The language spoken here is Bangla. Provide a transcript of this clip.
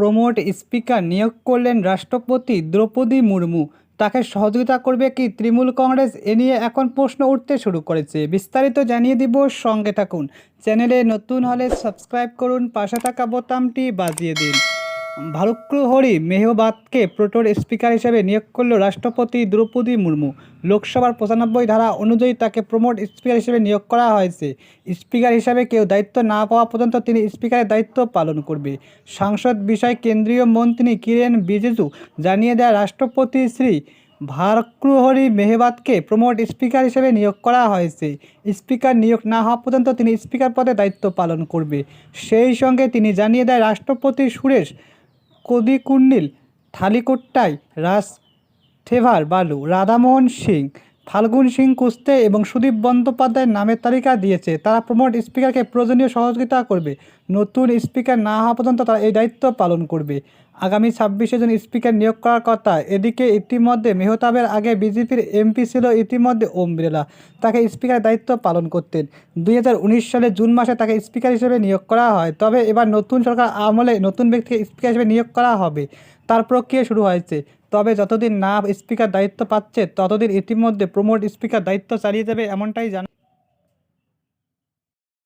প্রমোট স্পিকার নিয়োগ করলেন রাষ্ট্রপতি দ্রৌপদী মুর্মু। তাকে সহযোগিতা করবে কি তৃণমূল কংগ্রেস? এ নিয়ে এখন প্রশ্ন উঠতে শুরু করেছে। বিস্তারিত জানিয়ে দিব, সঙ্গে থাকুন। চ্যানেলে নতুন হলে সাবস্ক্রাইব করুন, পাশে থাকা বোতামটি বাজিয়ে দিন। ভারুক্রহরি মেহবাদকে প্রোটোর স্পিকার হিসেবে নিয়োগ করল রাষ্ট্রপতি দ্রৌপদী মুর্মু। লোকসভার পঁচানব্বই ধারা অনুযায়ী তাকে প্রমোট স্পিকার হিসেবে নিয়োগ করা হয়েছে। স্পিকার হিসাবে কেউ দায়িত্ব না পাওয়া পর্যন্ত তিনি স্পিকারের দায়িত্ব পালন করবে। সাংসদ বিষয় কেন্দ্রীয় মন্ত্রী কিরেন রিজিজু জানিয়ে দেয় রাষ্ট্রপতি শ্রী ভারক্রুহরি মেহবাদকে প্রমোট স্পিকার হিসেবে নিয়োগ করা হয়েছে। স্পিকার নিয়োগ না হওয়া পর্যন্ত তিনি স্পিকার পদে দায়িত্ব পালন করবে। সেই সঙ্গে তিনি জানিয়ে দেয় রাষ্ট্রপতি সুরেশ কদিকুন্নিল থালিকোট্টাই রাস থেভার বালু রাধামোহন সিং ফাল্গুন সিং কুস্তে এবং সুদীপ বন্দ্যোপাধ্যায়ের নামের তালিকা দিয়েছে। তারা প্রমোট স্পিকারকে প্রয়োজনীয় সহযোগিতা করবে। নতুন স্পিকার না হওয়া পর্যন্ত তারা এই দায়িত্ব পালন করবে। আগামী ছাব্বিশে জন স্পিকার নিয়োগ করার কথা, এদিকে ইতিমধ্যে মেহতাবের আগে বিজেপির এমপি ছিল ইতিমধ্যে ওম বিড়লা। তাকে স্পিকারের দায়িত্ব পালন করতেন। দুই হাজার উনিশ সালে জুন মাসে তাকে স্পিকার হিসেবে নিয়োগ করা হয়। তবে এবার নতুন সরকার আমলে নতুন ব্যক্তিকে স্পিকার হিসেবে নিয়োগ করা হবে। তার প্রক্রিয়া শুরু হয়েছে। তবে যতদিন না স্পিকার দায়িত্ব পাচ্ছে, ততদিন ইতিমধ্যে প্রমোট স্পিকার দায়িত্ব চালিয়ে যাবে এমনটাই জানা